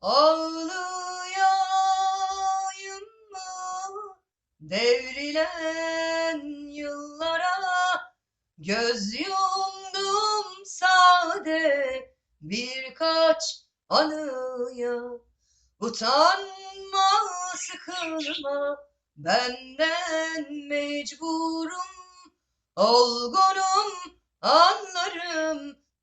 Ağlayayım mı? Devrilen yıllara Göz yumdum sade birkaç anıya. Utanma sıkılma benden mecburum Olgunum anlarım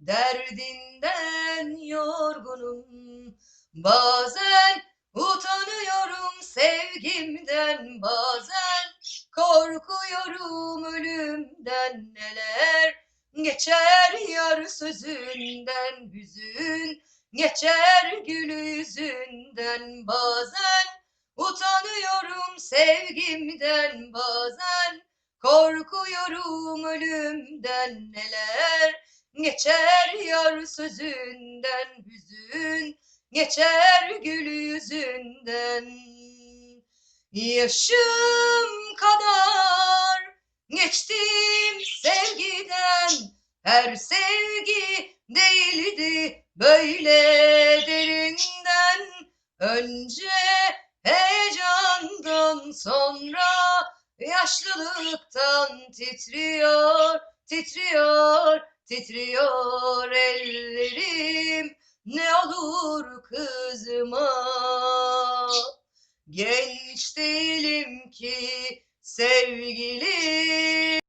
derdinden yorgunum. Bazen utanıyorum sevgimden Bazen korkuyorum ölümden. Neler geçer yar sözünden Hüzün geçer gül yüzünden. Bazen utanıyorum sevgimden Bazen korkuyorum ölümden. Neler geçer yar sözünden Hüzün geçer gül yüzünden. Yaşım kadar geçtim sevgiden Her sevgi değildi böyle derinden. Önce heyecandan sonra yaşlılıktan titriyor, titriyor, titriyor ellerim. Ne olur kızma Genç değilim ki sevgilim